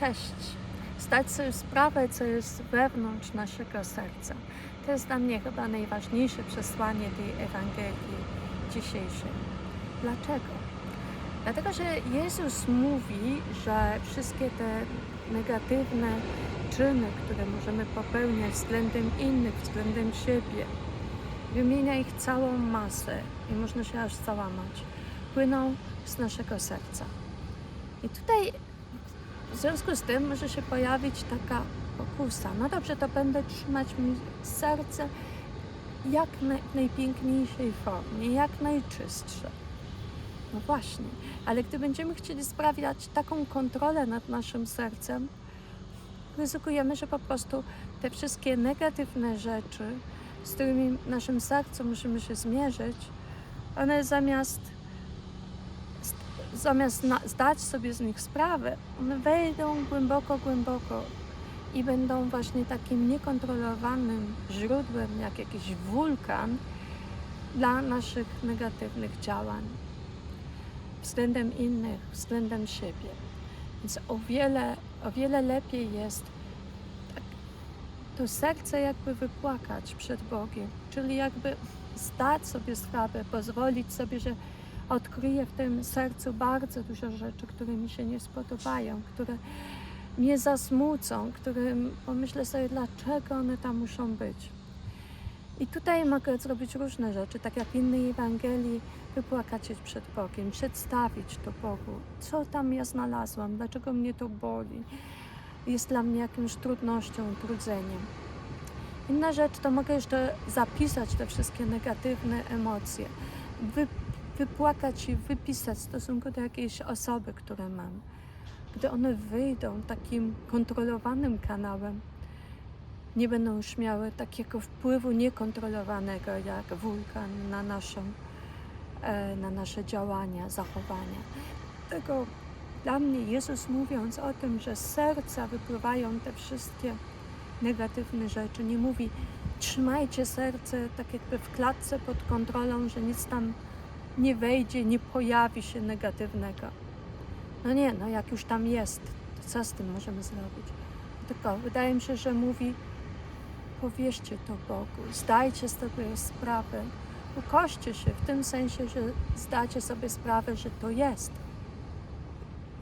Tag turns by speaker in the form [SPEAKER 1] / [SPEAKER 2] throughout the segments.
[SPEAKER 1] cześć. Zdać sobie sprawę, co jest wewnątrz naszego serca. To jest dla mnie chyba najważniejsze przesłanie tej Ewangelii dzisiejszej. Dlaczego? Dlatego, że Jezus mówi, że wszystkie te negatywne czyny, które możemy popełniać względem innych, względem siebie, wymienia ich całą masę i można się aż załamać, płyną z naszego serca. I tutaj w związku z tym może się pojawić taka pokusa. No dobrze, to będę trzymać mi serce jak na, w najpiękniejszej formie, jak najczystsze. No właśnie, ale gdy będziemy chcieli sprawiać taką kontrolę nad naszym sercem, ryzykujemy, że po prostu te wszystkie negatywne rzeczy, z którymi w naszym sercu musimy się zmierzyć, one zamiast zamiast zdać sobie z nich sprawę, one wejdą głęboko, głęboko i będą właśnie takim niekontrolowanym źródłem, jak jakiś wulkan dla naszych negatywnych działań względem innych, względem siebie. Więc o wiele, o wiele lepiej jest tak, to serce jakby wypłakać przed Bogiem, czyli jakby zdać sobie sprawę, pozwolić sobie, że odkryję w tym sercu bardzo dużo rzeczy, które mi się nie spodobają, które mnie zasmucą, którym pomyślę sobie, dlaczego one tam muszą być. I tutaj mogę zrobić różne rzeczy, tak jak w innej Ewangelii, wypłakać się przed Bogiem, przedstawić to Bogu, co tam ja znalazłam, dlaczego mnie to boli, jest dla mnie jakąś trudnością, trudzeniem. Inna rzecz to mogę jeszcze zapisać te wszystkie negatywne emocje, wypłakać i wypisać w stosunku do jakiejś osoby, które mam. Gdy one wyjdą takim kontrolowanym kanałem, nie będą już miały takiego wpływu niekontrolowanego jak wulkan na, naszą, e, na nasze działania, zachowania. Tego dla mnie Jezus mówiąc o tym, że z serca wypływają te wszystkie negatywne rzeczy, nie mówi trzymajcie serce tak jakby w klatce pod kontrolą, że nic tam nie wejdzie, nie pojawi się negatywnego. No nie, no jak już tam jest, to co z tym możemy zrobić? Tylko wydaje mi się, że mówi powierzcie to Bogu, zdajcie sobie sprawę, ukoście się w tym sensie, że zdacie sobie sprawę, że to jest.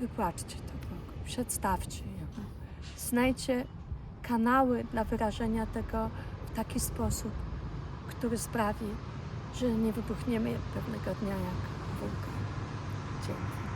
[SPEAKER 1] Wypłaczcie to Bogu, przedstawcie Jemu. Znajdźcie kanały dla wyrażenia tego w taki sposób, który sprawi, że nie wybuchniemy pewnego dnia jak wulkan.